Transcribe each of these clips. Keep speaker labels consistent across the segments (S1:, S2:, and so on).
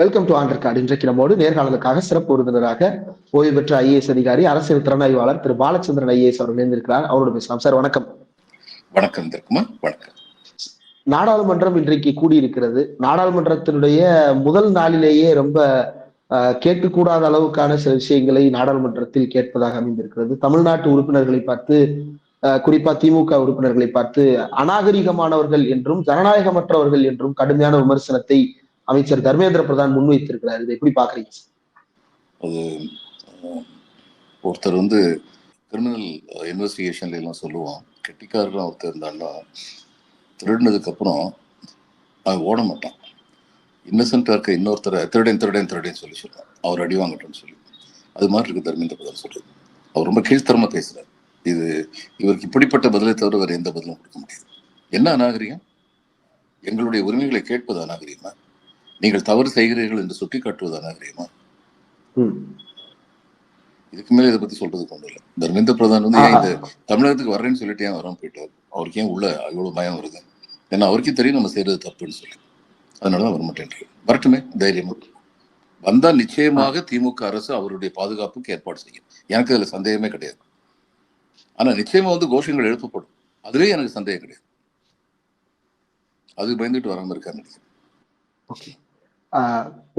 S1: Welcome to ஆண்டர் card இன்றைக்கு நம்மோடு நேர்காணலுக்காக சிறப்பு விருந்தினராக ஓய்வு பெற்ற ஐஏஎஸ் அதிகாரி அரசியல் திறனாய்வாளர் திரு பாலச்சந்திரன் ஐஏஎஸ் அவர் இணைந்திருக்கிறார். அவரோடு பேசலாம். சார் வணக்கம்.
S2: வணக்கம் திருக்குமார் வணக்கம்.
S1: நாடாளுமன்றம் இன்றைக்கு கூடியிருக்கிறது. நாடாளுமன்றத்தினுடைய முதல் நாளிலேயே ரொம்ப கேட்கக்கூடாத அளவுக்கான சில விஷயங்களை நாடாளுமன்றத்தில் கேட்பதாக அமைந்திருக்கிறது. தமிழ்நாட்டு உறுப்பினர்களை பார்த்து குறிப்பா திமுக உறுப்பினர்களை பார்த்து அநாகரிகமானவர்கள் என்றும் ஜனநாயகமற்றவர்கள் என்றும் கடுமையான விமர்சனத்தை அமைச்சர் தர்மேந்திர பிரதான் முன்வைத்திருக்கிறார். இதை எப்படி பாக்குறீங்க
S2: அது ஒருத்தர் வந்து கிரிமினல் இன்வெஸ்டிகேஷன்ல எல்லாம் சொல்லுவோம் கெட்டிக்காரர் ஒருத்தர் இருந்தான்னா திருடினதுக்கு அப்புறம் அவன் ஓட மாட்டான். இன்னசென்டா இருக்க இன்னொருத்தரை திருடன் திருடன் திருடன் சொல்லி சொல்லுவான். அவர் அடி வாங்கட்டும்னு சொல்லி. அது மாதிரி இருக்கு தர்மேந்திர பிரதான் சொல்றது. அவர் ரொம்ப கீழ்த்தரமா பேசுறாரு. இது இவருக்கு இப்படிப்பட்ட பதிலை தவிர வேற எந்த பதிலும் கொடுக்க முடியாது. என்ன அநாகரிகம்? எங்களுடைய உரிமைகளை கேட்பது அநாகரிகமா? நீங்கள் தவறு செய்கிறீர்கள் என்று சுட்டிக்காட்டுவது அநாகரிகமா
S1: ம்.
S2: இதுக்கு மேல இதை பத்தி சொல்றதுக்கு ஒன்றும் இல்லை. தர்மேந்திர பிரதான் வந்து ஏன் இந்த தமிழகத்துக்கு வர்றேன்னு சொல்லிட்டு ஏன் வராம போயிட்டார்? அவருக்கு ஏன் உள்ள இவ்வளவு பயம் வருது? ஏன்னா அவருக்கே தெரியும் நம்ம செய்யறது தப்புன்னு சொல்லி. அதனாலதான் வரமாட்டேன் வரட்டுமே தைரியமா. வந்தா நிச்சயமாக திமுக அரசு அவருடைய பாதுகாப்புக்கு ஏற்பாடு செய்யும். எனக்கு அதுல சந்தேகமே கிடையாது. ஆனா நிச்சயமா வந்து கோஷங்கள் எழுப்பப்படும். அதுவே எனக்கு சந்தேகம் கிடையாது. அது பயந்துட்டு வராம நினைக்கிறேன்.
S1: ஓகே.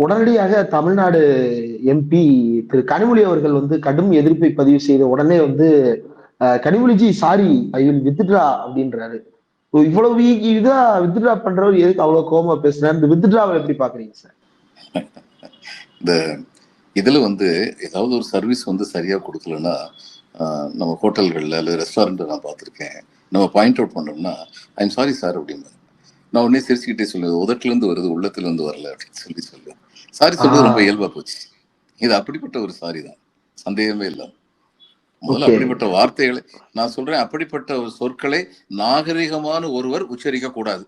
S1: உடனடியாக தமிழ்நாடு எம்பி திரு கனிமொழி அவர்கள் வந்து கடும் எதிர்ப்பை பதிவு செய்த உடனே வந்து ஆஹ் கனிமொழிஜி சாரி ஐ வில் வித்ட்ரா அப்படின்றாரு. இவ்வளவு இதா வித்ட்ரா பண்றவர் எதுக்கு அவ்வளவு கோமா பேசுறாரு? இந்த வித்ட்ராவை எப்படி பாக்குறீங்க சார்
S2: இந்த இதுல வந்து ஏதாவது ஒரு சர்வீஸ் வந்து சரியா கொடுக்கலன்னா நம்ம ஹோட்டல்கள்ல அல்லது ரெஸ்டாரண்ட்ல நான் பார்த்துருக்கேன். நம்ம பாயிண்ட் அவுட் பண்ணோம்னா ஐம் சாரி சார் அப்படின்னு நான் உடனே சிரிச்சுக்கிட்டே சொல்லுவேன் உதட்டுல இருந்து வருது உள்ளத்துல இருந்து வரல அப்படின்னு சொல்லி சொல்லுவேன் சாரி சொல்றது ரொம்ப இயல்பா போச்சு. இது அப்படிப்பட்ட ஒரு சாரி தான். சந்தேகமே இல்லை. முதல்ல. அப்படிப்பட்ட வார்த்தைகளை நான் சொல்றேன் அப்படிப்பட்ட ஒரு சொற்களை நாகரிகமான ஒருவர் உச்சரிக்க கூடாது.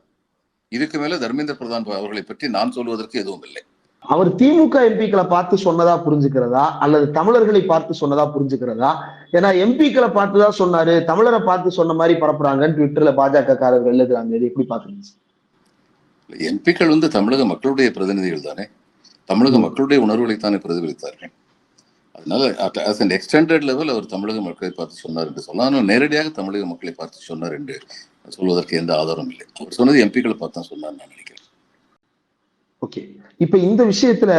S2: இதுக்கு மேல தர்மேந்திர பிரதான் அவர்களை பற்றி நான் சொல்வதற்கு எதுவும் இல்லை.
S1: அவர் திமுக எம்பிக்களை பார்த்து சொன்னதா புரிஞ்சுக்கிறதா? அல்லது தமிழர்களை பார்த்து சொன்னதா புரிஞ்சுக்கிறதா? ஏன்னா எம்பிக்களை பார்த்து தான் சொன்னாரு தமிழரை பார்த்து சொன்ன மாதிரி பரப்புறாங்கன்னு ட்விட்டர்ல பாஜக காரர்கள் எழுதுறாங்க எப்படி பாக்குறீங்க?
S2: எம்பிக்கள் வந்து தமிழக மக்களுடைய பிரதிநிதிகள் தானே? தமிழக மக்களுடைய உணர்வுகளைத்தானே பிரதிபலித்தார்கள்? அதனால ஆஸ் அன் எக்ஸ்டெண்டட் லெவல் அவர் தமிழக மக்களை பார்த்து சொன்னார் என்று சொல்லலாம். ஆனால் நேரடியாக தமிழக மக்களை பார்த்து சொன்னார் என்று சொல்வதற்கு எந்த ஆதாரம் இல்லை. அவர் சொன்னது எம்பிக்களை பார்த்து தான் சொன்னார் நான் நினைக்கிறேன்.
S1: ஓகே. இப்ப இந்த விஷயத்துல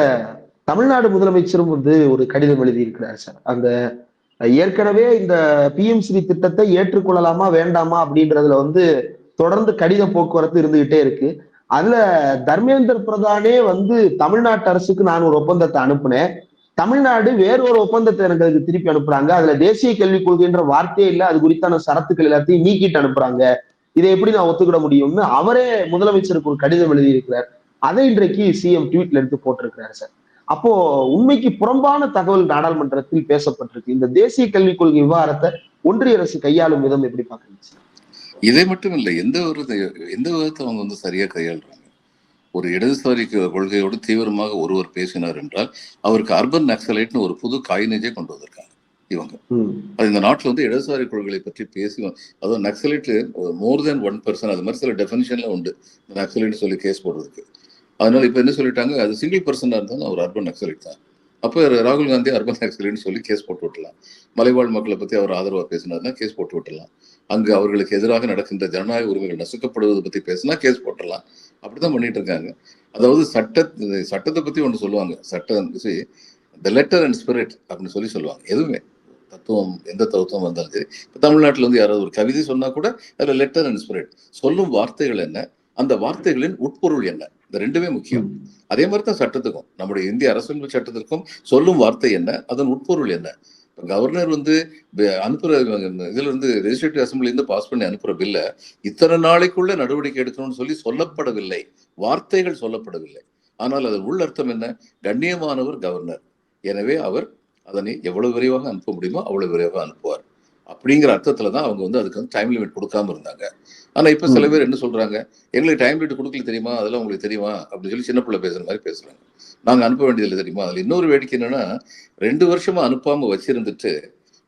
S1: தமிழ்நாடு முதலமைச்சரும் வந்து ஒரு கடிதம் எழுதி இருக்கிறார் சார். அந்த ஏற்கனவே இந்த பிஎம் ஸ்ரீ திட்டத்தை ஏற்றுக்கொள்ளலாமா வேண்டாமா அப்படின்றதுல வந்து தொடர்ந்து கடித போக்குவரத்து இருந்துகிட்டே இருக்கு. அதுல தர்மேந்திர பிரதானே வந்து தமிழ்நாட்டு அரசுக்கு நான் ஒரு ஒப்பந்தத்தை அனுப்புனேன். தமிழ்நாடு வேறொரு ஒப்பந்தத்தை எனக்கு திருப்பி அனுப்புறாங்க. அதுல தேசிய கல்விக் கொள்கைன்ற வார்த்தையே இல்லை. அது குறித்தான சரத்துக்கள் எல்லாத்தையும் நீக்கிட்டு அனுப்புறாங்க. இதை எப்படி நான் ஒத்துக்கிட முடியும்னு அவரே முதலமைச்சருக்கு ஒரு கடிதம் எழுதியிருக்கிறார். அதை இன்றைக்கு சிஎம் ட்வீட்ல எடுத்து போட்டிருக்கிறார் சார். அப்போ உண்மைக்கு புறம்பான தகவல் நாடாளுமன்றத்தில் பேசப்பட்டிருக்கு. இந்த தேசிய கல்விக் கொள்கை விவகாரத்தை ஒன்றிய அரசு கையாளும் விதம் எப்படி பாக்குறீங்க சார்?
S2: இதை மட்டும் இல்லை எந்த ஒரு எந்த விதத்தை அவங்க வந்து சரியா கையாளுறாங்க? ஒரு இடதுசாரி கொள்கையோடு தீவிரமாக ஒருவர் பேசினார் என்றால் அவருக்கு அர்பன் நக்சலைட்னு ஒரு புது காயினேஜே கொண்டு வந்திருக்காங்க இவங்க. அது இந்த நாட்டில் வந்து இடதுசாரி கொள்கைகளை பற்றி பேசி அதுவும் Naxalite more then one person அது மாதிரி சில டெஃபினிஷன்ல உண்டு. இந்த நக்சலைட் சொல்லி கேஸ் போடுறதுக்கு. அதனால இப்போ என்ன சொல்லிட்டாங்க? அது சிங்கிள் பர்சனாக இருந்தாலும் அவர் அர்பன் நக்சலைட் தான். அப்போ ராகுல் காந்தி அர்பன் நக்சலைட்னு சொல்லி கேஸ் போட்டு விட்டலாம் மலைவாழ் மக்களை பற்றி அவர் ஆதரவாக பேசினார்னா கேஸ் போட்டு விட்டுலாம் அங்கு அவர்களுக்கு எதிராக நடக்கின்ற ஜனநாயக உரிமைகள் நசுக்கப்படுவதை பற்றி பேசினா கேஸ் போட்டுடலாம் அப்படிதான் பண்ணிட்டு இருக்காங்க. அதாவது சட்ட சட்டத்தை பற்றி ஒன்று சொல்லுவாங்க. சட்டம் த லெட்டர் அண்ட் ஸ்பிரிட் அப்படின்னு சொல்லி சொல்லுவாங்க. எதுவுமே. தத்துவம் எந்த தத்துவம் வந்தாலும் சரி. இப்போ தமிழ்நாட்டில் வந்து யாராவது ஒரு கவிதை சொன்னா கூட அதில் லெட்டர் அண்ட் ஸ்பிரிட் சொல்லும் வார்த்தைகள் என்ன? அந்த வார்த்தைகளின் உட்பொருள் என்ன? இந்த ரெண்டுமே முக்கியம். அதே மாதிரி தான் சட்டத்துக்கும். நம்முடைய இந்திய அரசியல் சட்டத்திற்கும் சொல்லும் வார்த்தை என்ன? அதன் உட்பொருள் என்ன? கவர்னர் வந்து அனுப்புற இதுல இருந்து லெஜிஸ்லேட்டிவ் அசம்பிளி இருந்து பாஸ் பண்ணி அனுப்புற பில்ல இத்தனை நாளைக்குள்ள நடவடிக்கை எடுக்கணும்னு சொல்லி சொல்லப்படவில்லை. வார்த்தைகள் சொல்லப்படவில்லை. ஆனால் அது உள்ளர்த்தம் என்ன? கண்ணியமானவர் கவர்னர். எனவே அவர் அதனை எவ்வளவு விரைவாக அனுப்ப முடியுமோ அவ்வளவு விரைவாக அனுப்புவார். அப்படிங்கிற அர்த்தத்துல தான் அவங்க வந்து அதுக்கு வந்து டைம் லிமிட் கொடுக்காம இருந்தாங்க. ஆனா இப்ப சில பேர் என்ன சொல்றாங்க? எங்களுக்கு டைம் லிமிட் கொடுக்கல தெரியுமா? அதெல்லாம் உங்களுக்கு தெரியுமா? அப்படின்னு சொல்லி சின்ன பிள்ளை பேசுற மாதிரி பேசுறாங்க. நாங்க அனுப்ப வேண்டியதில்லை தெரியுமா? அதுல இன்னொரு வேடிக்கை என்னன்னா ரெண்டு வருஷமா அனுப்பாம வச்சிருந்துட்டு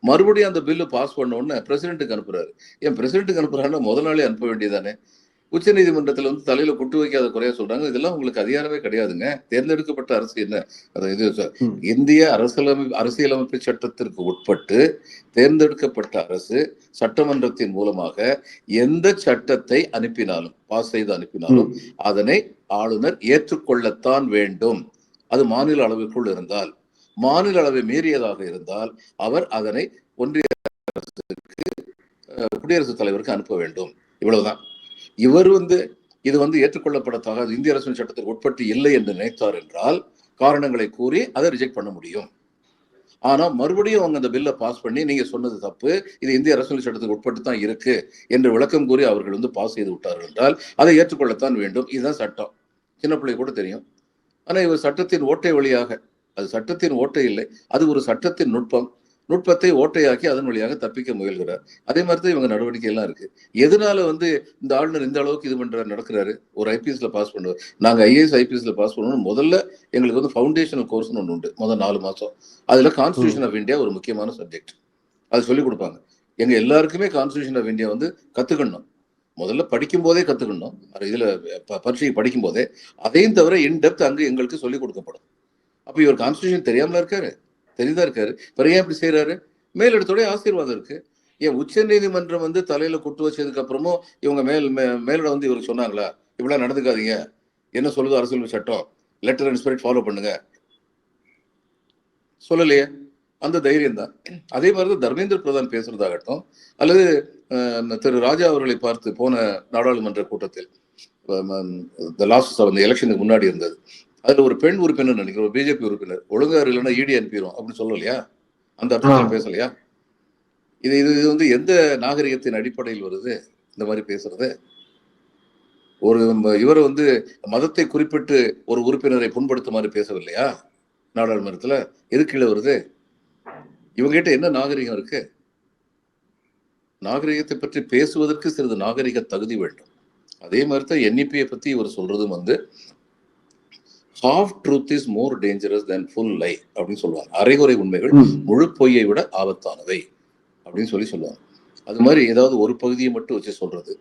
S2: மறுபடியும் அந்த பில்லு பாஸ் பண்ண உடனே பிரசிடென்ட்டுக்கு அனுப்புறாரு. ஏன் பிரசிடென்ட்டுக்கு அனுப்புறாருன்னா முதல் நாளே அனுப்ப வேண்டியதானே உச்சநீதிமன்றத்துல வந்து தலையில குட்டு வைக்காத குறைய சொல்றாங்க. இதெல்லாம் உங்களுக்கு அதிகாரமே கிடையாதுங்க. தேர்ந்தெடுக்கப்பட்ட அரசு என்ன? இது. இந்திய அரசியலமைப்பு அரசியலமைப்பு சட்டத்திற்கு உட்பட்டு தேர்ந்தெடுக்கப்பட்ட அரசு சட்டமன்றத்தின் மூலமாக எந்த சட்டத்தை அனுப்பினாலும் பாஸ் செய்து அனுப்பினாலும் அதனை ஆளுநர் ஏற்றுக்கொள்ளத்தான் வேண்டும். அது மாநில அளவிற்குள் இருந்தால் மாநில அளவை மீறியதாக இருந்தால் அவர் அதனை ஒன்றிய அரசுக்கு குடியரசுத் தலைவருக்கு அனுப்ப வேண்டும். இவ்வளவுதான். இவர் வந்து இது வந்து ஏற்றுக்கொள்ளப்படத்தகாது இந்திய அரசின் சட்டத்திற்கு உட்பட்டு இல்லை என்று நினைத்தார் என்றால் காரணங்களை கூறி அதை ரிஜெக்ட் பண்ண முடியும். ஆனால் மறுபடியும் அவங்க அந்த பில்லை பாஸ் பண்ணி நீங்க சொன்னது தப்பு இது இந்திய அரசியல் சட்டத்துக்கு உட்பட்டு தான் இருக்கு என்று விளக்கம் கூறி அவர்கள் வந்து பாஸ் செய்து விட்டார்கள் என்றால் அதை ஏற்றுக்கொள்ளத்தான் வேண்டும். இதுதான் சட்டம். சின்ன பிள்ளை கூட தெரியும். ஆனால் இவர் சட்டத்தின் ஓட்டை வழியாக அது சட்டத்தின் ஓட்டை இல்லை அது ஒரு சட்டத்தின் நுட்பம். நுட்பத்தை ஓட்டையாக்கி அதன் வழியாக தப்பிக்க முயல்கிறார். அதே மாதிரி தான் இவங்க நடவடிக்கை எல்லாம் இருக்கு. எதனால வந்து இந்த ஆளுநர் இந்த அளவுக்கு இது பண்றாரு நடக்கிறாரு? ஒரு ஐபிஎஸ்ல பாஸ் பண்ணுவார். நாங்க ஐஏஎஸ் ஐபிஎஸ்ல பாஸ் பண்ணணும் முதல்ல எங்களுக்கு வந்து ஃபவுண்டேஷனல் கோர்ஸ்னு ஒன்று உண்டு. முதல் நாலு மாசம். அதுல கான்ஸ்டியூஷன் ஆஃப் இந்தியா ஒரு முக்கியமான சப்ஜெக்ட் அது சொல்லிக் கொடுப்பாங்க. எங்க எல்லாருக்குமே கான்ஸ்டியூஷன் ஆஃப் இந்தியா வந்து கத்துக்கணும். முதல்ல படிக்கும் போதே கத்துக்கணும். இதுல ப- பரீட்சைக்கு படிக்கும் போதே. அதையும் தவிர இன் டெப்த் அங்கு எங்களுக்கு சொல்லிக் கொடுக்கப்படும். அப்ப இவர் கான்ஸ்டியூஷன் தெரியாமல இருக்காரு? தெரிந்தா இருக்காரு. பிறகு ஏன் இப்படி செய்யறாரு மேலிடத்துடைய ஆசீர்வாதம் இருக்கு. ஏன் உச்ச நீதிமன்றம் வந்து தலையில குட்டு வச்சதுக்கு அப்புறமும் இவங்க மேல் மே- மேலிடம் வந்து இவருக்கு சொன்னாங்களா? இப்படிலாம் நடந்துக்காதீங்க. என்ன சொல்லுது அரசியல் சட்டம்? லெட்டர் அண்ட் ஸ்பிரிட் ஃபாலோ பண்ணுங்க. சொல்லலையே. அந்த தைரியம் தான். அதே மாதிரி தான் தர்மேந்திர பிரதான் பேசுறதாகட்டும் அல்லது திரு ராஜா அவர்களை பார்த்து போன நாடாளுமன்ற கூட்டத்தில் லாஸ்ட் அந்த எலெக்ஷனுக்கு முன்னாடி இருந்தது. அதுல ஒரு பெண் உறுப்பினர் நினைக்கிறேன் ஒரு பிஜேபி உறுப்பினர். ஒழுங்கா இல்லைன்னா இடி அனுப்பிடும் அப்படின்னு சொல்லலையா? அந்த அர்த்தத்தில். பேசலையா? இது இது இது வந்து எந்த நாகரிகத்தின் அடிப்படையில் வருது? இந்த மாதிரி பேசுறது. ஒரு இவர் வந்து மதத்தை குறிப்பிட்டு ஒரு உறுப்பினரை புண்படுத்த மாதிரி பேசவில்லையா? நாடாளுமன்றத்துல. எதுக்கு கீழே வருது? இவங்க கிட்ட என்ன நாகரிகம் இருக்கு? நாகரிகத்தை பற்றி பேசுவதற்கு சிறிது நாகரிக தகுதி வேண்டும். அதே மாதிரி தான் என்இபியை பத்தி இவர் சொல்றதும் வந்து half truth is more dangerous then full lie அப்படின்னு சொல்லுவாங்க. அரைகுறை உண்மைகள். முழு பொய்யை விட ஆபத்தானவை அப்படின்னு சொல்லி சொல்லுவாங்க. அது மாதிரி ஏதாவது ஒரு பகுதியை மட்டும் வச்சு சொல்றது.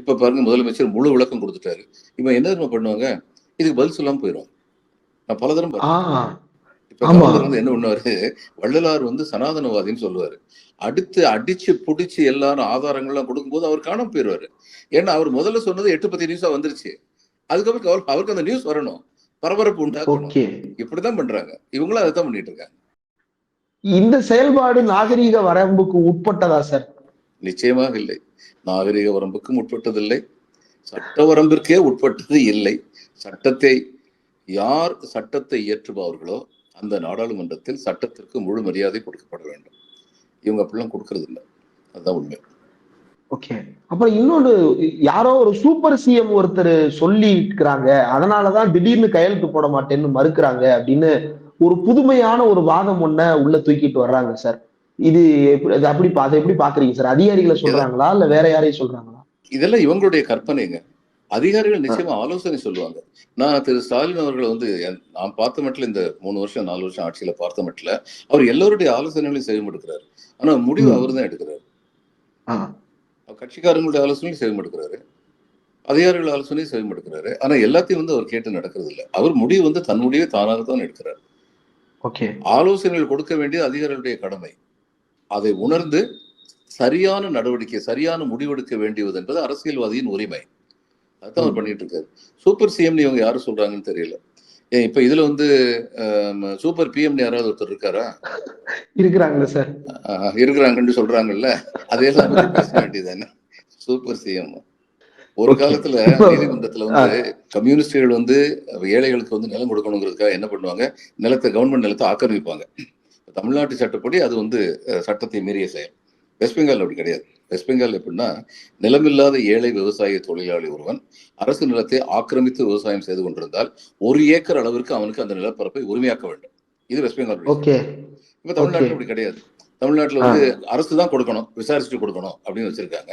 S2: இப்ப பாருங்க முதலமைச்சர் முழு விளக்கம் கொடுத்துட்டாரு. இப்ப என்ன தெரியுமா பண்ணுவாங்க? இதுக்கு பதில் சொல்லாம போயிடும் நான் பல தரம் வந்து என்ன பண்ணுவாரு? வள்ளலார் வந்து சனாதனவாதின்னு சொல்லுவாரு. அடுத்து அடிச்சு புடிச்சு எல்லாரும் ஆதாரங்கள்லாம் கொடுக்கும்போது அவர் காணாம போயிடுவாரு. ஏன்னா அவர் முதல்ல சொன்னது எட்டு பத்து நியூஸா வந்துருச்சு. அதுக்கப்புறம் அவருக்கு அந்த நியூஸ் வரணும். பரபரப்பு உண்டாக்கணும். இப்படிதான் பண்றாங்க. இவங்களும் அதை தான் பண்ணிட்டு இருக்காங்க.
S1: இந்த செயல்பாடு நாகரீக வரம்புக்கு உட்பட்டதா சார்?
S2: நிச்சயமாக இல்லை. நாகரிக வரம்புக்கும் உட்பட்டதில்லை. சட்ட வரம்பிற்கே உட்பட்டது இல்லை. சட்டத்தை யார் சட்டத்தை இயற்றுபவர்களோ அந்த நாடாளுமன்றத்தில் சட்டத்திற்கு முழு மரியாதை கொடுக்கப்பட வேண்டும். இவங்க அப்படிலாம் கொடுக்கறது இல்லை அதுதான் உண்மை.
S1: ஓகே அப்புறம் இன்னொன்னு யாரோ ஒரு சூப்பர் சிஎம் ஒருத்தர் சொல்லி இருக்கிறாங்க அதனாலதான் திடீர்னு கையெழுத்து போட மாட்டேன்னு மறுக்கிறாங்க அப்படின்னு ஒரு புதுமையான ஒரு வாதம் ஒண்ண உள்ள தூக்கிட்டு வர்றாங்க சார் இது அப்படி அதை எப்படி பாக்குறீங்க சார் அதிகாரிகளை சொல்றாங்களா இல்ல வேற யாரையும் சொல்றாங்களா?
S2: இதெல்லாம் இவங்களுடைய கற்பனைங்க. அதிகாரிகள் நிச்சயமா ஆலோசனை சொல்லுவாங்க. நான் திரு ஸ்டாலின் அவர்களை வந்து நான் பார்த்த மட்டும் இந்த மூணு வருஷம் நாலு வருஷம் ஆட்சியில பார்த்த மட்டும் அவர் எல்லோருடைய ஆலோசனைகளையும் செய்யமெடுக்கிறார் ஆனா முடிவு. அவர் தான் எடுக்கிறார். கட்சிக்காரங்களுடைய ஆலோசனையும் செய்யமெடுக்கிறாரு அதிகாரிகள் ஆலோசனையும் செய்யமெடுக்கிறாரு ஆனா எல்லாத்தையும் வந்து அவர் கேட்டு நடக்கிறது இல்லை அவர் முடிவு வந்து தன் முடிவை தானாக தான் எடுக்கிறார். ஆலோசனைகள் கொடுக்க வேண்டியது அதிகாரிகளுடைய கடமை. அதை உணர்ந்து சரியான நடவடிக்கை சரியான முடிவெடுக்க வேண்டியது என்பது அரசியல்வாதியின் உரிமை. அதான் அவர் பண்ணிட்டு இருக்காரு. சூப்பர் சிஎம் இவங்க யாரும் சொல்றாங்கன்னு தெரியல. ஏன் இப்ப இதுல வந்து சூப்பர் பிஎம் யாராவது ஒருத்தர் இருக்காரா?
S1: இருக்கிறாங்களா சார்.
S2: இருக்கிறாங்கன்னு சொல்றாங்கல்ல. அதையெல்லாம் பேச வேண்டியது என்ன சூப்பர் சிஎம் ஒரு. காலத்துல நீதிமன்றத்துல வந்து கம்யூனிஸ்டுகள் வந்து ஏழைகளுக்கு வந்து நிலம் கொடுக்கணுங்கிறதுக்காக என்ன பண்ணுவாங்க? நிலத்தை கவர்மெண்ட் நிலத்தை ஆக்கிரமிப்பாங்க. தமிழ்நாட்டு சட்டப்படி அது வந்து சட்டத்தை மீறிய செயல். வெஸ்ட் பெங்கால் அப்படி கிடையாது. வெஸ்ட் பெங்கால் எப்படின்னா நிலமில்லாத ஏழை விவசாய தொழிலாளி ஒருவன் அரசு நிலத்தை ஆக்கிரமித்து விவசாயம் செய்து கொண்டிருந்தால் ஒரு ஏக்கர் அளவிற்கு அவனுக்கு அந்த நிலப்பரப்பை உரிமையாக்க வேண்டும். இது வெஸ்ட் பெங்கால் இப்ப தமிழ்நாட்டுல. அப்படி கிடையாது. தமிழ்நாட்டுல வந்து அரசு தான் கொடுக்கணும் விசாரிச்சுட்டு கொடுக்கணும் அப்படின்னு வச்சிருக்காங்க.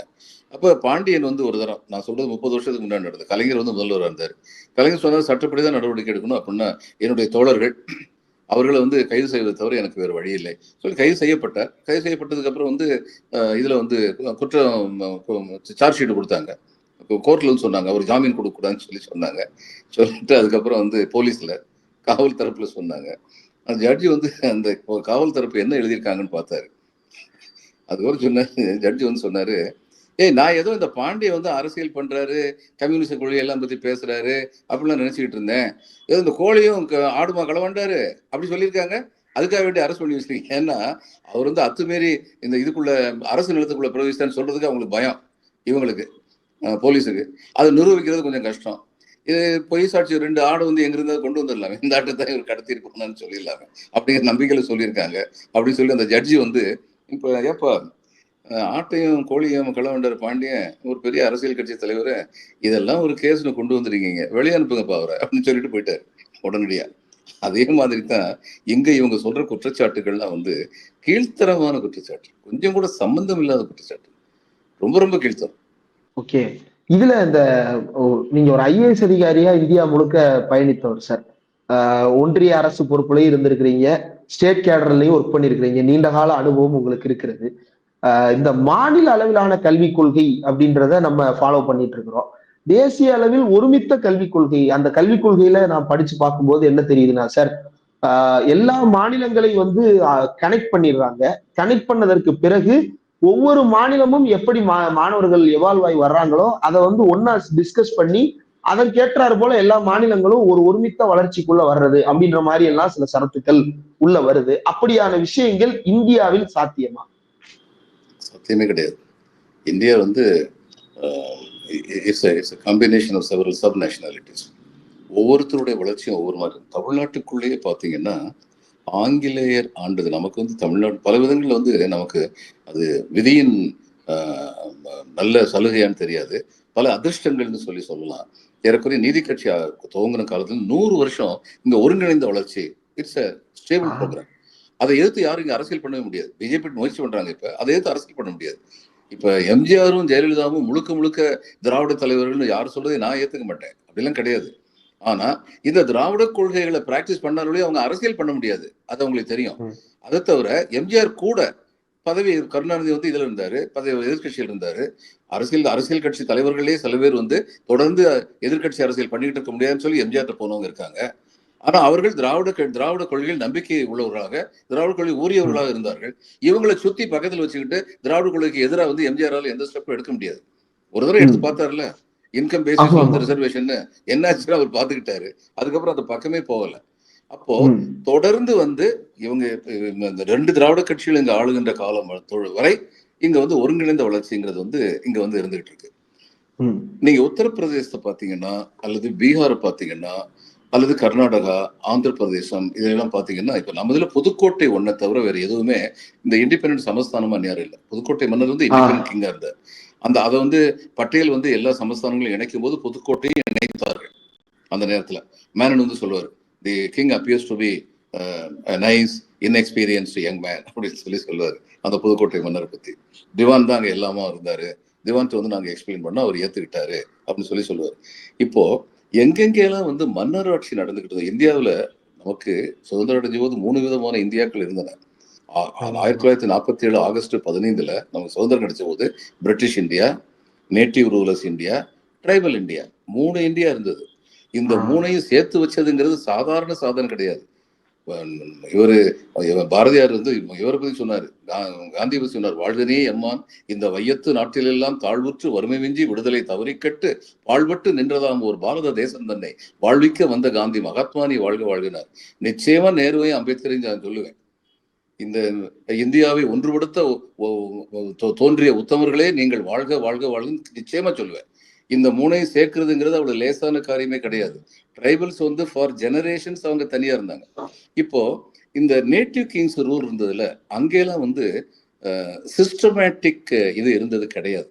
S2: அப்ப பாண்டியன் வந்து ஒரு தரம் நான் சொல்றது முப்பது வருஷத்துக்கு முன்னாடி நடந்தது. கலைஞர் வந்து முதல்வராக இருந்தார். கலைஞர் சொன்னது சட்டப்படி தான் நடவடிக்கை எடுக்கணும் அப்படின்னா என்னுடைய தோழர்கள் அவர்களை வந்து கைது செய்வதை தவிர எனக்கு வேறு வழி இல்லை. சொல்லி கைது செய்யப்பட்டார். கைது செய்யப்பட்டதுக்கப்புறம் வந்து இதில் வந்து குற்றம் சார்ஜ் ஷீட் கொடுத்தாங்க. கோர்ட்டில் வந்து சொன்னாங்க. அவர் ஜாமீன் கொடுக்கக்கூடாதுன்னு சொல்லி சொன்னாங்க. சொல்லிட்டு அதுக்கப்புறம் வந்து போலீஸில் காவல் தரப்பில் சொன்னாங்க. அந்த ஜட்ஜி வந்து அந்த காவல் தரப்பு என்ன எழுதியிருக்காங்கன்னு பார்த்தாரு. அதுக்கப்புறம் சொன்னார் ஜட்ஜி வந்து சொன்னார் ஏய் நான் ஏதோ இந்த பாண்டிய வந்து அரசியல் பண்றாரு கம்யூனிஸ்ட் கொள்கை எல்லாம் பத்தி பேசுறாரு அப்படிலாம் நினைச்சுக்கிட்டு இருந்தேன். ஏதோ இந்த கோழியும் க- ஆடுமா களவாண்டாரு அப்படி சொல்லியிருக்காங்க. அதுக்காக வேண்டிய அரசு பண்ணி வச்சிருக்கீங்க. ஏன்னா அவர் வந்து அத்துமீறி இந்த இதுக்குள்ள அரசு நிலத்துக்குள்ள பிரவேசித்தான்னு சொல்றதுக்கு அவங்களுக்கு பயம் இவங்களுக்கு போலீஸுக்கு. அது நிரூபிக்கிறது கொஞ்சம் கஷ்டம். இது பொய் சாட்சி ரெண்டு ஆடு வந்து எங்கிருந்தா கொண்டு வந்துடலாமே. இந்த ஆட்டை தான் இவர் கடத்தி இருக்கணும்னு சொல்லிடலாமே. அப்படிங்கிற நம்பிக்கையில சொல்லியிருக்காங்க. அப்படின்னு சொல்லி அந்த ஜட்ஜி வந்து இப்போ ஏப்பா ஆட்டையும் கோழியும் களவண்டர் பாண்டியன் ஒரு பெரிய அரசியல் கட்சி தலைவர் இதெல்லாம் ஒரு கேஸ்ல கொண்டு வந்திருக்கீங்க. வெளியே அனுப்புங்கப்பா அவரை அப்படின்னு சொல்லிட்டு போயிட்டாரு உடனடியா. அதே மாதிரி தான் இங்க இவங்க சொல்ற குற்றச்சாட்டுகள்லாம் வந்து கீழ்த்தரமான குற்றச்சாட்டு. கொஞ்சம் கூட சம்பந்தம் இல்லாத குற்றச்சாட்டு. ரொம்ப ரொம்ப கீழ்த்தரம்.
S1: ஓகே. இதுல இந்த ஓ, நீங்க ஒரு ஐஏஎஸ் அதிகாரியா இந்தியா முழுக்க பயணித்தவர் சார். ஆஹ் ஒன்றிய அரசு பொறுப்புலயும் இருந்திருக்கிறீங்க ஸ்டேட் கேடர்லயும் ஒர்க் பண்ணிருக்கிறீங்க நீண்ட கால அனுபவம் உங்களுக்கு இருக்கிறது. இந்த மாநில அளவிலான கல்விக் கொள்கை அப்படின்றத நம்ம ஃபாலோ பண்ணிட்டு இருக்கிறோம். தேசிய அளவில் ஒருமித்த கல்விக் கொள்கை. அந்த கல்விக் கொள்கையில நான் படிச்சு பார்க்கும்போது என்ன தெரியுதுன்னா சார் ஆஹ் எல்லா மாநிலங்களையும் வந்து கனெக்ட் பண்ணிடுறாங்க. கனெக்ட் பண்ணதற்கு பிறகு ஒவ்வொரு மாநிலமும் எப்படி மா- மாணவர்கள் எவால்வ் ஆகி வர்றாங்களோ அதை வந்து ஒன்னா டிஸ்கஸ் பண்ணி அதற்கேற்றாறு போல எல்லா மாநிலங்களும் ஒரு ஒருமித்த வளர்ச்சிக்குள்ள வர்றது அப்படின்ற மாதிரி எல்லாம் சில சரத்துக்கள் உள்ள வருது. அப்படியான விஷயங்கள் இந்தியாவில் சாத்தியமா?
S2: சத்தியமே கிடையாது. இந்தியா வந்து it's it's combination of several sub nationalities ஒவ்வொருத்தருடைய வளர்ச்சியும் ஒவ்வொரு மாதிரி இருக்கும். தமிழ்நாட்டுக்குள்ளேயே பார்த்தீங்கன்னா ஆங்கிலேயர் ஆண்டது நமக்கு வந்து தமிழ்நாடு பல விதங்களில் வந்து நமக்கு அது விதியின் நல்ல சலுகையான்னு தெரியாது. பல அதிர்ஷ்டங்கள்னு சொல்லி சொல்லலாம். ஏறக்குறைய நீதி கட்சி துவங்கின காலத்துல நூறு வருஷம் இந்த ஒருங்கிணைந்த வளர்ச்சி. It's a stable. ப்ரோக்ராம் அதை எதிர்த்து யாரும் இங்க அரசியல் பண்ணவே முடியாது. பிஜேபி முயற்சி பண்றாங்க இப்ப. அதை எதிர்த்து அரசியல் பண்ண முடியாது. இப்ப எம்ஜிஆரும் ஜெயலலிதாவும் முழுக்க முழுக்க திராவிட தலைவர்கள்னு யார் சொல்றதை நான் ஏத்துக்க மாட்டேன். அப்படிலாம் கிடையாது. ஆனா இந்த திராவிட கொள்கைகளை பிராக்டிஸ் பண்ணாலே அவங்க அரசியல் பண்ண முடியாது. அது அவங்களுக்கு தெரியும். அதை தவிர எம்ஜிஆர் கூட பதவி கருணாநிதி வந்து இதுல இருந்தாரு. பதவி எதிர்க்கட்சியில் இருந்தாரு. அரசியல் அரசியல் கட்சி தலைவர்களே சில பேர் வந்து தொடர்ந்து எதிர்க்கட்சி அரசியல் பண்ணிட்டு இருக்க முடியாதுன்னு சொல்லி எம்ஜிஆர் போனவங்க இருக்காங்க. ஆனா அவர்கள் திராவிட திராவிட கொள்கையில் நம்பிக்கை உள்ளவர்களாக திராவிட கொள்கை ஊறியவர்களாக இருந்தார்கள் இவங்களை சுத்தி பக்கத்துல வச்சுக்கிட்டு திராவிட கொள்கைக்கு எதிராக வந்து எம்ஜிஆரால எந்த ஸ்டெப்பும் எடுக்க முடியாது ஒரு தடவை எடுத்து. பார்த்தாருல இன்கம் பேசிஸ் வந்து. ரிசர்வேஷன் என்னாச்சுன்னு அவர் பார்த்துக்கிட்டாரு அதுக்கப்புறம் அந்த பக்கமே போகல அப்போ. தொடர்ந்து வந்து இவங்க இந்த ரெண்டு திராவிட கட்சிகள் இங்க ஆளுகின்ற காலம் வரை இங்க வந்து ஒருங்கிணைந்த வளர்ச்சிங்கிறது வந்து இங்க வந்து இருந்துகிட்டு இருக்கு. நீங்க உத்தரப்பிரதேசத்தை பாத்தீங்கன்னா அல்லது பீகாரை பாத்தீங்கன்னா அல்லது கர்நாடகா ஆந்திர பிரதேசம் இதெல்லாம் பாத்தீங்கன்னா இப்ப நம்ம இதுல புதுக்கோட்டை ஒன்றை தவிர வேற எதுவுமே இந்த இண்டிபெண்டன்ட் சமஸ்தானமா யாரும் இல்லை. புதுக்கோட்டை மன்னர் வந்து இண்டிபெண்டன்ட் கிங்கா இருந்தார். அந்த அதை வந்து பட்டேல் வந்து எல்லா சமஸ்தானங்களையும் இணைக்கும் போது புதுக்கோட்டையும் இணைத்தார்கள். அந்த நேரத்துல. மேனன் வந்து சொல்லுவார் the king appears to be nice inexperienced young man அப்படின்னு சொல்லி சொல்லுவார் அந்த புதுக்கோட்டை மன்னர் பத்தி. திவான் தான் அங்க எல்லாமா இருந்தாரு. திவான்ட்டு வந்து நாங்க எக்ஸ்பிளைன் பண்ணா அவர் ஏத்துக்கிட்டாரு அப்படின்னு சொல்லி சொல்லுவார். இப்போ எங்கெங்கெல்லாம் வந்து மன்னர் ஆட்சி நடந்துகிட்டு இந்தியாவுல நமக்கு சுதந்திரம் அடைஞ்ச போது மூணு விதமான இந்தியாக்கள் இருந்தன. ஆயிரத்தி தொள்ளாயிரத்தி நாற்பத்தி ஏழு ஆகஸ்ட் பதினைந்துல நமக்கு சுதந்திரம் கிடைச்ச போது British India native rulers India tribal India மூணு இந்தியா இருந்தது. இந்த. மூணையும் சேர்த்து வச்சதுங்கிறது சாதாரண சாதனை கிடையாது. இவரு இவர் பாரதியார் வந்து இவரை பத்தி சொன்னாரு. கா- காந்தி பத்தி சொன்னார். வாழ்தனே எம்மான் இந்த வையத்து நாட்டிலெல்லாம் தாழ்வுற்று வறுமை மிஞ்சி விடுதலை தவறிக்கட்டு வாழ்பட்டு நின்றதாம் ஒரு பாரத தேசம் தன்னை. வாழ்விக்க வந்த காந்தி மகாத்மானி வாழ்க வாழ்கினார். நிச்சயமா நேருவையும் அம்பேத்கரையும் நான் சொல்லுவேன். இந்த இந்தியாவை ஒன்றுபடுத்த ஒ- தோன்றிய உத்தமர்களே நீங்கள் வாழ்க வாழ்க வாழ்க நிச்சயமா சொல்லுவேன். இந்த மூணையும் சேர்க்கிறதுங்கிறது அவ்வளவு லேசான காரியமே கிடையாது. ட்ரைபல்ஸ் வந்து ஃபார் ஜெனரேஷன்ஸ் அவங்க தனியா இருந்தாங்க. இப்போ இந்த நேட்டிவ் கிங்ஸ் ரூல் இருந்ததுல அங்கெல்லாம் வந்து சிஸ்டமேட்டிக் இது இருந்தது கிடையாது.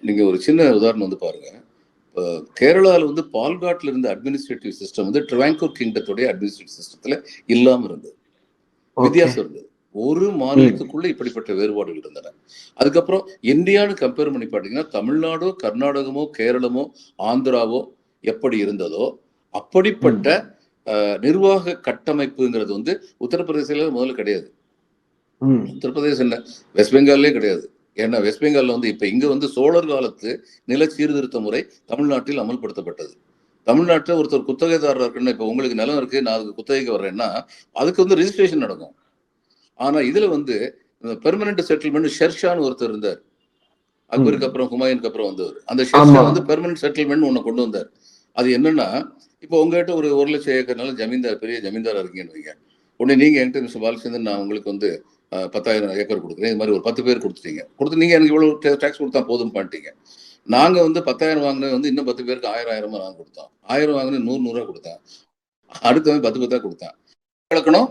S2: நீங்க ஒரு சின்ன உதாரணம் வந்து பாருங்க. கேரளாவில் வந்து பால்காட்ல இருந்த அட்மினிஸ்ட்ரேட்டிவ் சிஸ்டம் வந்து ட்ரிவாங்கூர் கிங்டத்துடைய அட்மினிஸ்ட்ரேட்டிவ் சிஸ்டத்துல இல்லாம இருந்தது. வித்தியாசம் இருந்தது. ஒரு மாநிலத்துக்குள்ள இப்படிப்பட்ட வேறுபாடுகள் இருந்தன. அதுக்கப்புறம் இந்தியான்னு கம்பேர் பண்ணி பார்த்தீங்கன்னா தமிழ்நாடோ கர்நாடகமோ கேரளமோ ஆந்திராவோ எப்படி இருந்ததோ அப்படிப்பட்ட நிர்வாக கட்டமைப்புங்கிறது வந்து உத்தரப்பிரதேசல முதல்ல கிடையாது. உத்தரப்பிரதேசம் என்ன வெஸ்ட் பெங்கால்லே கிடையாது. ஏன்னா வெஸ்ட் பெங்கால்ல வந்து இப்ப இங்க வந்து சோழர் காலத்து நில சீர்திருத்த முறை தமிழ்நாட்டில் அமல்படுத்தப்பட்டது. தமிழ்நாட்டில் ஒருத்தர் குத்தகைதாரர் இருக்குன்னு இப்ப உங்களுக்கு நிலம் இருக்கு நான் அதுக்கு குத்தகைக்கு வர்றேன்னா அதுக்கு வந்து ரெஜிஸ்ட்ரேஷன் நடக்கும். ஆனா இதுல வந்து பெர்மனன்ட் செட்டில்மெண்ட் ஷெர்ஷான்னு ஒருத்தர் இருந்தார். அக்பருக்கு அப்புறம் ஹுமாயூனுக்கு அப்புறம் வந்தவர். அந்த ஷெர்ஷா. வந்து பெர்மனன்ட் செட்டில்மெண்ட் ஒண்ணு கொண்டு வந்தார். அது என்னன்னா இப்போ உங்ககிட்ட ஒரு ஒரு லட்சம் ஏக்கர்னால ஜமீன்தார் பெரிய ஜமீன்தாரா இருக்கீங்கன்னு வைங்க. உடனே நீங்க என்கிட்ட மிஸ்டர் பாலச்சந்திரன் நான் உங்களுக்கு வந்து பத்தாயிரம் ஏக்கர் கொடுக்குறேன். இது மாதிரி ஒரு பத்து பேர் கொடுத்துட்டீங்க. கொடுத்து நீங்க எனக்கு இவ்வளவு டேக்ஸ் கொடுத்தா போதும் பண்ணிட்டீங்க நாங்க வந்து பத்தாயிரம் வாங்கினது வந்து இன்னும் பத்து பேருக்கு ஆயிரம் ஆயிரமா நாங்க கொடுத்தோம். ஆயிரம் வாங்கினது நூறு நூறா கொடுத்தேன். அடுத்தவன் பத்து பத்தா கொடுத்தான். இழக்கணும்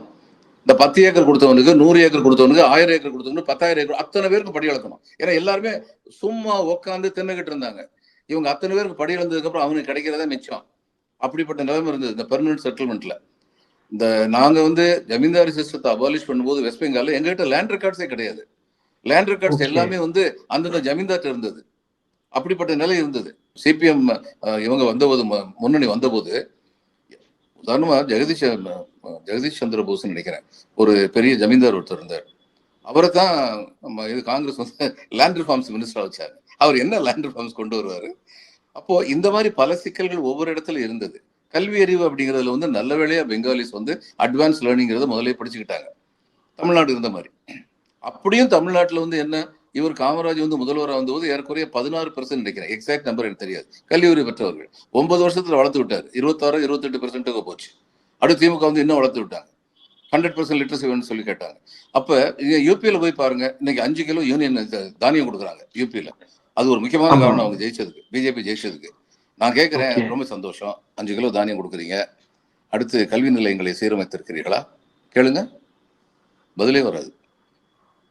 S2: இந்த பத்து ஏக்கர் கொடுத்தவனுக்கு நூறு ஏக்கர் கொடுத்தவனுக்கு ஆயிரம் ஏக்கர் கொடுத்தவனுக்கு பத்தாயிரம் ஏக்கர் அத்தனை பேருக்கு படி இழக்கணும் ஏன்னா எல்லாருமே சும்மா உட்காந்து தின்னுகிட்டு இருந்தாங்க. இவங்க அத்தனை பேருக்கு படி இழந்ததுக்கு அப்புறம் அவனுக்கு கிடைக்கிறதே மிச்சம். அப்படிப்பட்ட நிலைமை இருந்தது இந்த பெர்மனன்ட் செட்டில்மெண்ட்ல இந்த நாங்க வந்து ஜமீன்தாரி சிஸ்டத்தை அபாலிஷ் பண்ணும்போது வெஸ்ட் பெங்கால்ல எங்ககிட்ட லேண்ட் ரெக்கார்ட்ஸே கிடையாது. Land records. எல்லாமே வந்து அந்தந்த ஜமீன்தார்ட்ட இருந்தது. அப்படிப்பட்ட நிலை இருந்தது. சிபிஎம் இவங்க வந்தபோது முன்னணி வந்தபோது உதாரணமா ஜெகதீஷ் ஜெகதீஷ் சந்திர போஸ் நினைக்கிறேன். ஒரு பெரிய ஜமீன்தார் ஒருத்தர் இருந்தார். அவரை தான் நம்ம இது காங்கிரஸ் வந்து லேண்ட் ரிஃபார்ம்ஸ் மினிஸ்டரா வச்சாரு. அவர் என்ன லேண்ட் ரிஃபார்ம்ஸ் கொண்டு வருவாரு? அப்போ இந்த மாதிரி பல சிக்கல்கள் ஒவ்வொரு இடத்துல இருந்தது. கல்வி அறிவு அப்படிங்கிறதுல வந்து நல்ல வேலையா பெங்காலிஸ் வந்து அட்வான்ஸ் லேர்னிங்கிறத முதல்ல படிச்சுக்கிட்டாங்க. தமிழ்நாடு இருந்த மாதிரி. அப்படியும் தமிழ்நாட்டுல வந்து என்ன இவர் காமராஜ் வந்து முதல்வராக வந்தபோது ஏறக்குறைய பதினாறு பெர்சன்ட் நினைக்கிறேன். எக்ஸாக்ட் நம்பர் எனக்கு தெரியாது. கல்லூரி பெற்றவர்கள். ஒன்பது வருஷத்துல வளர்த்து விட்டார். இருபத்தாறு இருபத்தெட்டு பெர்சென்ட்டுக்கு போச்சு. அடுத்து திமுக வந்து இன்னும் வளர்த்து விட்டாங்க. ஹண்ட்ரட் பர்சன்ட் லிட்டரசி வேணும்னு சொல்லி கேட்டாங்க. அப்ப இங்க யூபியில போய் பாருங்க. இன்னைக்கு அஞ்சு கிலோ யூனியன் தானியம் கொடுக்குறாங்க யூபியில அது ஒரு முக்கியமான. காரணம் அவங்க ஜெயிச்சதுக்கு. பிஜேபி ஜெயிச்சதுக்கு. நான் கேட்கிறேன். ரொம்ப சந்தோஷம். அஞ்சு கிலோ தானியம் கொடுக்குறீங்க. அடுத்து கல்வி நிலையங்களை சீரமைத்திருக்கிறீர்களா? கேளுங்க. பதிலே வராது.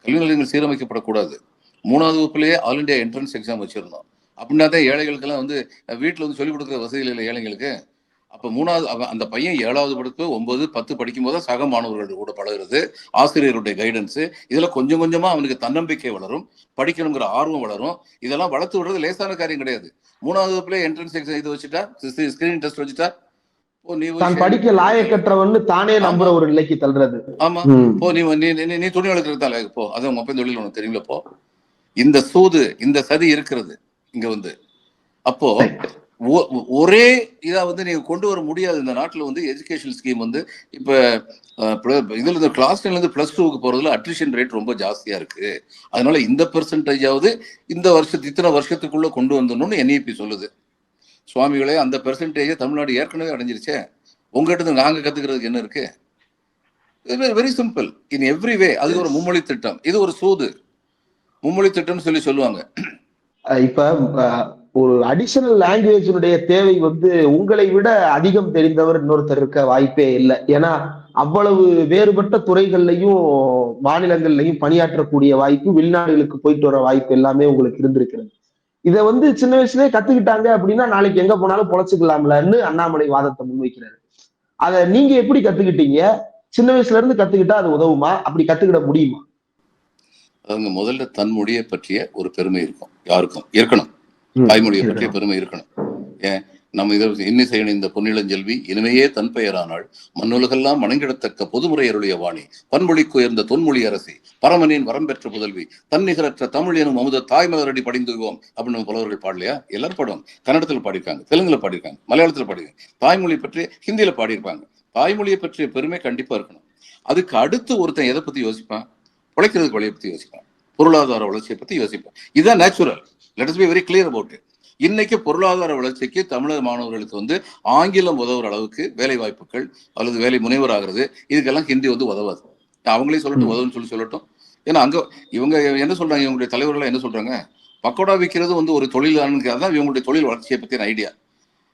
S2: கல்வி நிலையங்கள் சீரமைக்கப்படக்கூடாது. மூணாவது வகுப்புலயே ஆல் இந்தியா என்ட்ரன்ஸ் எக்ஸாம் வச்சிருந்தோம். அப்படின்னா தான் ஏழைகளுக்கெல்லாம் வந்து வீட்டுல வந்து சொல்லிக் கொடுக்குற வசதிகள் இல்லை ஏழைங்களுக்கு. அப்ப மூணாவது அந்த பையன் ஏழாவது படிப்பு ஒன்பது பத்து படிக்கும் போது சக மாணவர்கள் கூட பழகுறது ஆசிரியருடைய கைடன்ஸ் இதுல கொஞ்சம் கொஞ்சமா அவனுக்கு தன்னம்பிக்கை வளரும் படிக்கணுங்கிற ஆர்வம் வளரும். இதெல்லாம் வளர்த்து விடுறது லேசான காரியம் கிடையாது. மூணாவது வகுப்புல என்ட்ரன்ஸ் எக்ஸாம் இது வச்சுட்டா ஸ்கிரீன் டெஸ்ட் வச்சுட்டா நீ
S1: தான் படிக்க லாயக்கற்றவன்னு தானே நம்புற ஒரு நிலைக்கு தள்ளுறது.
S2: ஆமா. போ நீ நீ துணி வளர்க்கறது தான் போ அது உங்க அப்பன் தொழில் உனக்கு தெரியுங்களா போ. இந்த சூது இந்த சதி இருக்கிறது. இங்க வந்து. அப்போ ஒரே இதா வந்து நீங்க கொண்டு வர முடியாது. இந்த நாட்டுல வந்து எஜுகேஷன் ஸ்கீம் வந்து இப்ப இதுல இருந்து கிளாஸ் டென்ல இருந்து பிளஸ் டூக்கு போறதுல அட்ரிஷன் ரேட் ரொம்ப ஜாஸ்தியா இருக்கு. அதனால இந்த பெர்சன்டேஜாவது இந்த வருஷத்து இத்தனை வருஷத்துக்குள்ள கொண்டு வந்துடணும்னு என்இபி சொல்லுது. சுவாமிகளே அந்த பெர்சன்டேஜை தமிழ்நாடு ஏற்கனவே அடைஞ்சிருச்சே. உங்ககிட்ட இருந்து நாங்க கத்துக்கிறதுக்கு என்ன இருக்கு? Very simple in every way அது ஒரு மும்மொழி திட்டம். இது ஒரு சூது. மும்மொழி திட்டம்னு சொல்லி சொல்லுவாங்க.
S1: இப்ப ஒரு அடிஷனல் லாங்குவேஜினுடைய தேவை வந்து உங்களை விட அதிகம் தெரிந்தவர் இன்னொருத்தர் இருக்க வாய்ப்பே இல்லை. ஏன்னா அவ்வளவு வேறுபட்ட துறைகள்லையும் மாநிலங்கள்லையும் பணியாற்றக்கூடிய வாய்ப்பு வெளிநாடுகளுக்கு போயிட்டு வர வாய்ப்பு எல்லாமே உங்களுக்கு இருந்திருக்கிறது. இதை வந்து சின்ன வயசுலயே கத்துக்கிட்டாங்க அப்படின்னா நாளைக்கு எங்க போனாலும் பொழைச்சுக்கலாம்லன்னு அண்ணாமலை வாதத்தை முன்வைக்கிறாரு. அதை நீங்க எப்படி கத்துக்கிட்டீங்க? சின்ன வயசுல இருந்து கத்துக்கிட்டா அது உதவுமா? அப்படி கத்துக்கிட முடியுமா?
S2: அவங்க முதல்ல தன் மொழியை பற்றிய ஒரு பெருமை இருக்கும் யாருக்கும்? இருக்கணும். தாய்மொழியை பற்றிய. பெருமை இருக்கணும். ஏன்? நம்ம இதை இன்னிசை இந்த பொன்னிளஞ்செல்வி இனிமையே தன் பெயரானாள் மண்ணுலகெல்லாம் வணங்கிடத்தக்க பொதுமுறை அருளிய வாணி பன்மொழிக்கு உயர்ந்த தொன்மொழி அரசி பரமனின் வரம் பெற்ற புதல்வி தன்னிகரற்ற தமிழ் எனும் அமுத தாய்மலரடி படிந்துவோம் அப்படின்னு நம்ம புலவர்கள் பாடலையா? எல்லாரும் பாடுவாங்க. கன்னடத்துல பாடியிருக்காங்க தெலுங்குல பாடியிருக்காங்க மலையாளத்துல பாடியிருக்காங்க. தாய்மொழி பற்றி ஹிந்தியில பாடியிருப்பாங்க. தாய்மொழியை பற்றிய பெருமை கண்டிப்பா இருக்கணும். அதுக்கு அடுத்து ஒருத்தன் எதை பத்தி யோசிப்பான்? உழைக்கிறதுக்கு வழியை பத்தி யோசிப்பான் பொருளாதார வளர்ச்சியை பத்தி யோசிப்பான் இதுதான் natural let us be very clear about it இன்னைக்கு பொருளாதார வளர்ச்சிக்கு தமிழக மாணவர்களுக்கு வந்து ஆங்கிலம் உதவுற அளவுக்கு வேலை வாய்ப்புகள் அல்லது வேலை முனைவர் ஆகிறது இதுக்கெல்லாம் ஹிந்தி வந்து உதவாது. அவங்களே சொல்லட்டும். உதவுன்னு சொல்லி சொல்லட்டும். ஏன்னா அங்க இவங்க என்ன சொல்றாங்க? இவங்களுடைய தலைவர்கள் என்ன சொல்றாங்க? பக்கோடா விற்கிறது வந்து ஒரு தொழிலானுக்கு அதான் இவங்களுடைய தொழில் வளர்ச்சியை பத்தின ஐடியா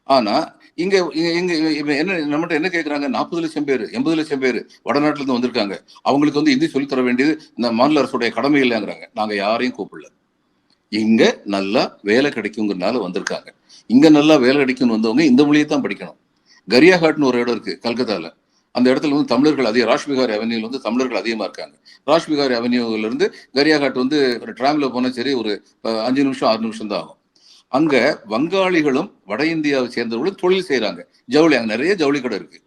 S2: ஆனா இங்க எங்க என்ன நம்மகிட்ட என்ன கேட்கறாங்க நாற்பது லட்சம் பேர் எண்பது லட்சம் பேர் வடநாட்டுல இருந்து வந்திருக்காங்க. அவங்களுக்கு வந்து இந்தி சொல்லித் தர வேண்டியது இந்த மாநில அரசுடைய கடமை இல்லைங்கிறாங்க. நாங்க யாரையும் கூப்பிடல. இங்க நல்லா வேலை கிடைக்குங்கிறனால வந்திருக்காங்க. இங்க நல்லா வேலை கிடைக்கும்னு வந்தவங்க இந்த மொழியை தான் படிக்கணும். கரியாகாட்னு ஒரு இடம் இருக்கு கல்கத்தால. அந்த இடத்துல வந்து தமிழர்கள் அதிக ராஷ்பிகாரி அவென்யூல வந்து தமிழர்கள் அதிகமா இருக்காங்க. ராஷ்பிகாரி அவென்யூல இருந்து கரியாகாட் வந்து ஒரு டிராம்ல போனா சரி ஒரு அஞ்சு நிமிஷம் ஆறு நிமிஷம் தான் ஆகும். அங்க வங்காளிகளும் வட இந்தியாவை சேர்ந்தவர்களும் தொழில் செய்யறாங்க ஜவுளி அங்க நிறைய ஜவுளி கடை இருக்கு.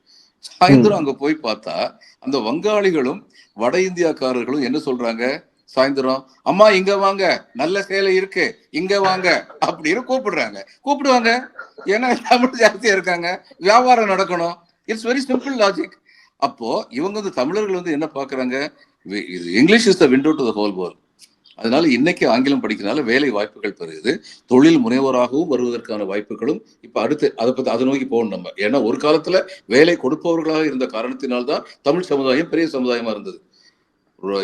S2: சாயந்தரம் அங்க போய் பார்த்தா அந்த வங்காளிகளும் வட இந்தியாக்காரர்களும் என்ன சொல்றாங்க? சாயந்தரம் அம்மா இங்க வாங்க. நல்ல சேலை இருக்கு. இங்க வாங்க. அப்படின்னு கூப்பிடுறாங்க. கூப்பிடுவாங்க. ஏன்னா தமிழ் ஜாஸ்தியா இருக்காங்க. வியாபாரம் நடக்கணும். இட்ஸ் வெரி சிம்பிள் லாஜிக் அப்போ இவங்க வந்து தமிழர்கள் வந்து என்ன பாக்குறாங்க இது English is the window to the whole world அதனால இன்னைக்கு ஆங்கிலம் படிக்கிறதுனால வேலை வாய்ப்புகள் பெறுகிறது தொழில் முனைவராகவும் வருவதற்கான வாய்ப்புகளும் இப்ப அடுத்து அதை பத்தி அதை நோக்கி போகணும் நம்ம. ஏன்னா ஒரு காலத்துல வேலை கொடுப்பவர்களாக இருந்த காரணத்தினால்தான் தமிழ் சமுதாயம் பெரிய சமுதாயமா இருந்தது.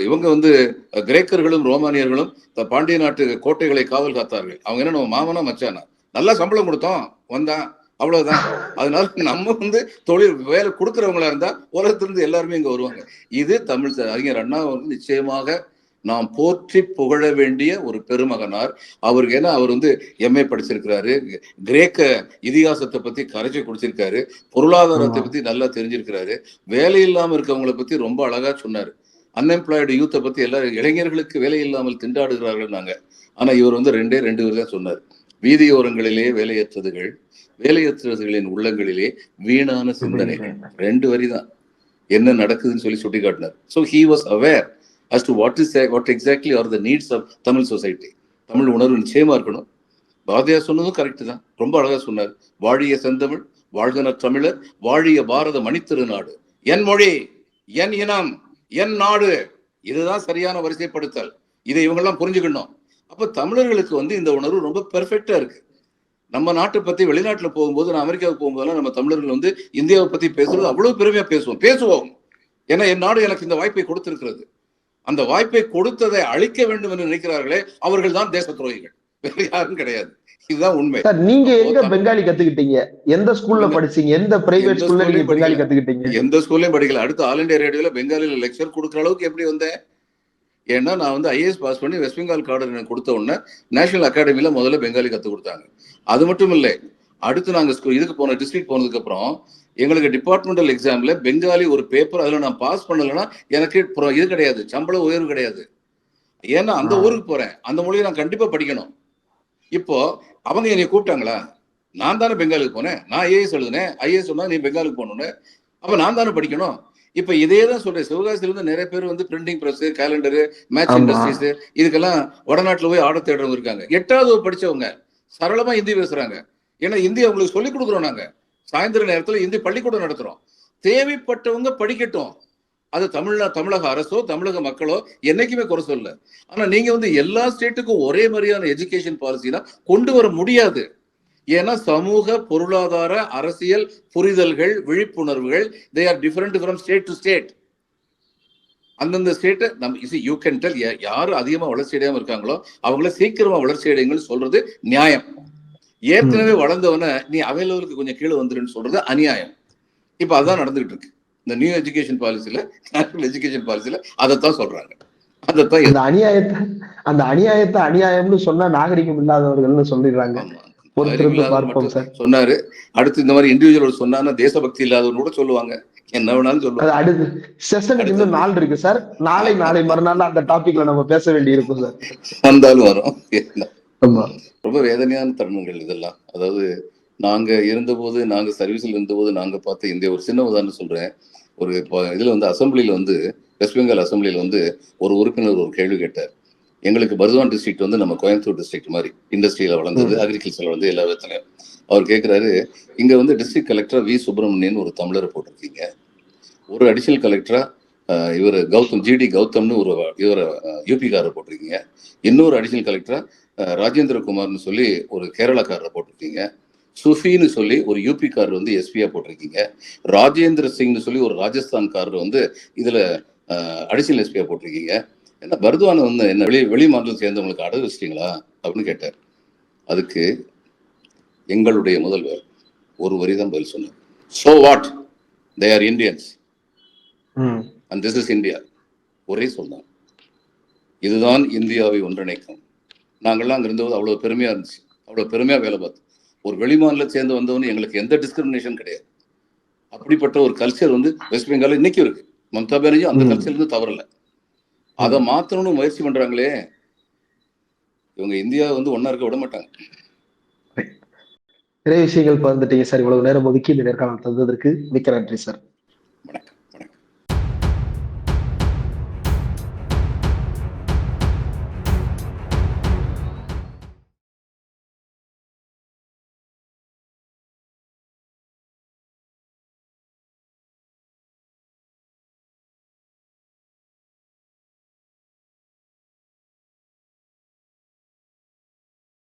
S2: இவங்க வந்து கிரேக்கர்களும் ரோமானியர்களும் த- பாண்டிய நாட்டு கோட்டைகளை காவல் காத்தார்கள். அவங்க என்ன நம்ம மாமனா மச்சானா? நல்லா சம்பளம் கொடுத்தோம் வந்தான். அவ்வளவுதான். அதனால நம்ம வந்து தொழில் வேலை கொடுக்குறவங்களா இருந்தா உலகத்திலிருந்து எல்லாருமே இங்க வருவாங்க. இது தமிழ் அறிஞர் அண்ணா வந்து நிச்சயமாக நாம் போற்றி புகழ வேண்டிய ஒரு பெருமகனார். அவருக்கு ஏன்னா அவர் வந்து எம்ஏ படிச்சிருக்கிறாரு. கிரேக்க இதிகாசத்தை பத்தி கரைச்சி குடிச்சிருக்காரு. பொருளாதாரத்தை. பத்தி நல்லா தெரிஞ்சிருக்கிறாரு. வேலை இல்லாம இருக்கவங்களை பத்தி ரொம்ப அழகா சொன்னாரு. அன்எம்ப்ளாய்டு யூத்தை பத்தி எல்லாரும் இளைஞர்களுக்கு வேலை இல்லாமல் திண்டாடுகிறார்கள் நாங்க. ஆனா இவர் வந்து ரெண்டே ரெண்டு பேர் தான் சொன்னார். வீதியோரங்களிலே வேலையற்றதுகள் வேலையற்றதுகளின் உள்ளங்களிலே வீணான சிந்தனை. ரெண்டு வரி தான் என்ன நடக்குதுன்னு சொல்லி சுட்டி காட்டினார் so he was aware as to what is what exactly are the needs of Tamil society Tamil உணர்வு நிச்சயமாக இருக்கணும். பாரதியார் சொன்னதும் கரெக்டு தான். ரொம்ப அழகாக சொன்னார். வாழிய செந்தமிழ் வாழ்கன தமிழர் வாழிய பாரத மணித்திருநாடு என் மொழி என் இனம் என் நாடு. இதுதான் சரியான வரிசைப்படுத்தல். இதை இவங்கெல்லாம் புரிஞ்சுக்கணும். அப்போ தமிழர்களுக்கு வந்து இந்த உணர்வு ரொம்ப பெர்ஃபெக்டாக இருக்கு. நம்ம நாட்டை பற்றி வெளிநாட்டில் போகும்போது நான் அமெரிக்காவுக்கு போகும்போதெல்லாம் நம்ம தமிழர்கள் வந்து இந்தியாவை பற்றி பேசுறது அவ்வளோ பெருமையாக பேசுவோம். பேசுவோம். ஏன்னா என் நாடு எனக்கு இந்த வாய்ப்பை கொடுத்துருக்கிறது. அந்த வாய்ப்பை கொடுத்ததை அழிக்க வேண்டும் என்று நினைக்கிறார்களே அவர்கள் தான் தேச துரோகிகள் வேற யாரும் கிடையாது. இதுதான் உண்மை.
S1: சார் நீங்க எங்க பெங்காலி கத்துக்கிட்டீங்க? எந்த ஸ்கூல்ல படிச்சீங்க? எந்த பிரைவேட் ஸ்கூல்ல நீங்க பெங்காலி. கத்துக்கிட்டீங்க?
S2: எந்த ஸ்கூல்லையும் படிக்கல. அடுத்து ஆல் இண்டியா ரேடியோல பெங்காலில லெக்சர் கொடுக்குற அளவுக்கு எப்படி வந்தேன் ஏன்னா நான் வந்து ஐஏஎஸ் பாஸ் பண்ணி வெஸ்ட் பெங்கால் கார்டு எனக்கு கொடுத்த உடனே நேஷனல் அகாடமில முதல்ல பெங்காலி கத்து கொடுத்தாங்க. அது மட்டும் இல்லை அடுத்து நாங்க இதுக்கு போன டிஸ்ட்ரிக்ட் போனதுக்கு அப்புறம் எங்களுக்கு டிபார்ட்மெண்டல் எக்ஸாம்ல பெங்காலி ஒரு பேப்பர் அதுல நான் பாஸ் பண்ணலைன்னா எனக்கு இது கிடையாது. சம்பள உயர்வு கிடையாது. ஏன்னா அந்த. ஊருக்கு போறேன். அந்த மொழியை நான் கண்டிப்பா படிக்கணும். இப்போ அவங்க என்னை கூப்பிட்டாங்களா? நான் தானே பெங்காலுக்கு போனேன். நான் ஐஏஎஸ் எழுதுனேன். ஐஏஎஸ் சொன்னா நீ பெங்காலுக்கு போகணும்னு. அப்ப நான் தானே படிக்கணும். இப்ப இதே தான் சொல்றேன். சிவகாசியில இருந்து நிறைய பேர் வந்து printing press calendar match. Industries இதுக்கெல்லாம் வடநாட்டுல போய் ஆர்டர் தேடுறவங்க இருக்காங்க. எட்டாவது வகுப்பு படிச்சவங்க சரளமா ஹிந்தி பேசுறாங்க. ஏன்னா ஹிந்தி அவங்களுக்கு சொல்லிக் கொடுக்குறோம் நாங்க. சாயந்தர நேரத்தில் இந்தி பள்ளிக்கூடம் நடத்துகிறோம் தேவைப்பட்டவங்க படிக்கட்டும். அது தமிழ்நா தமிழக அரசோ தமிழக மக்களோ என்னைக்குமே குறை சொல்ல ஆனா நீங்க வந்து எல்லா ஸ்டேட்டுக்கும் ஒரே மாதிரியான எஜுகேஷன் பாலிசினா கொண்டு வர முடியாது. ஏன்னா சமூக பொருளாதார அரசியல் புரிதல்கள் விழிப்புணர்வுகள் they are different from state to state அந்தந்த ஸ்டேட்டை நம்ம யூ கேன் டெல் யார் அதிகமாக வளர்ச்சி அடையாமல் இருக்காங்களோ அவங்கள சீக்கிரமா வளர்ச்சி அடையுங்கன்னு சொல்றது நியாயம். ஏற்கனவே வளர்ந்தவன நீ அவன் லெவலுக்கு கொஞ்சம் கீழே வந்துருன்னு சொல்றது அநியாயம். இப்ப அதான் நடந்துகிட்டு இருக்கு. இந்த நியூ எஜுகேஷன் பாலிசில நேஷனல் எஜுகேஷன் பாலிசில அதைத்தான் சொல்றாங்க. அதைத்தான்
S1: அந்த அநியாயத்தை அந்த அநியாயத்தை அநியாயம்னு சொன்னா நாகரிகம் இல்லாதவர்கள்னு சொல்லிடுறாங்க.
S2: சொன்னாரு. அடுத்து இந்த மாதிரி இண்டிவிஜுவல் சொன்னா தேசபக்தி இல்லாதவங்க கூட சொல்லுவாங்க. என்ன வேணாலும் சொல்லுவாங்க.
S1: அடுத்து செஷனுக்கு இன்னும் நாள் இருக்கு சார். நாளை நாளை மறுநாள் அந்த டாபிக்ல நம்ம பேச வேண்டி இருக்கும் சார்.
S2: வந்தாலும் வரும். ரொம்ப வேதனையான தருணங்கள் இதெல்லாம். அதாவது நாங்க இருந்தபோது நாங்க சர்வீஸ்ல இருந்தபோது நாங்க பார்த்த இந்த ஒரு சின்ன உதாரணம் சொல்றேன். ஒரு இதுல வந்து அசம்பிளில வந்து வெஸ்ட் பெங்கால் அசம்பிளில வந்து ஒரு உறுப்பினர் ஒரு கேள்வி கேட்டார். எங்களுக்கு பர்துவான் டிஸ்ட்ரிக்ட் வந்து நம்ம கோயம்புத்தூர் டிஸ்ட்ரிக்ட் மாதிரி இண்டஸ்ட்ரியில வளர்ந்தது அக்ரிகல்ச்சர்ல வந்து எல்லா விதத்துலயும். அவர் கேட்கிறாரு இங்க வந்து டிஸ்ட்ரிக்ட் கலெக்டர் வி சுப்பிரமணியன் ஒரு தமிழரை போட்டிருக்கீங்க. ஒரு அடிஷனல் கலெக்டரா இவர் கௌதம் ஜிடி கௌதம்னு ஒரு இவர் யூபிக்காரர் போட்டிருக்கீங்க. இன்னொரு அடிஷனல் கலெக்டரா ராஜேந்திர குமார்னு சொல்லி ஒரு கேரளாக்காரரை போட்டிருக்கீங்க. சுஃபின்னு சொல்லி ஒரு யூபிக்காரர் வந்து எஸ்பியா போட்டிருக்கீங்க. ராஜேந்திர சிங்னு சொல்லி ஒரு ராஜஸ்தான்காரர் வந்து இதுல அடிஷனல் எஸ்பியா போட்டிருக்கீங்க. என்ன பர்துவான வந்து என்ன வெளி வெளி மாநிலம் சேர்ந்தவங்களுக்கு அடகு வச்சிட்டீங்களா? அப்படின்னு கேட்டார். அதுக்கு எங்களுடைய முதல்வர் ஒரு வரி தான் பதில் சொன்னார். So what they are Indians and this is India ஒரே சொன்னான் இதுதான் இந்தியாவை ஒன்றிணைக்கும். நாங்கள்லாம் அங்கே இருந்தபோது அவ்வளோ பெருமையா இருந்துச்சு. அவ்வளோ பெருமையா வேலை பார்த்தோம் ஒரு வெளிமாநில சேர்ந்து வந்தவனு எங்களுக்கு எந்த டிஸ்கிரிமினேஷன் கிடையாது. அப்படிப்பட்ட ஒரு கல்ச்சர் வந்து வெஸ்ட் பெங்கால் இன்னைக்கும் இருக்கு. மம்தா பானர்ஜி அந்த
S1: ம்.
S2: கல்ச்சர்ல இருந்து தவறல. அதை மாத்தணும்னு முயற்சி பண்றாங்களே இவங்க இந்தியா வந்து ஒன்னா இருக்க விட மாட்டாங்க.
S1: நிறைய விஷயங்கள் பகிர்ந்துட்டீங்க சார். இவ்வளவு நேரம் ஒதுக்கி இந்த நேர்காணல் தந்ததற்கு மிக்க நன்றி சார்.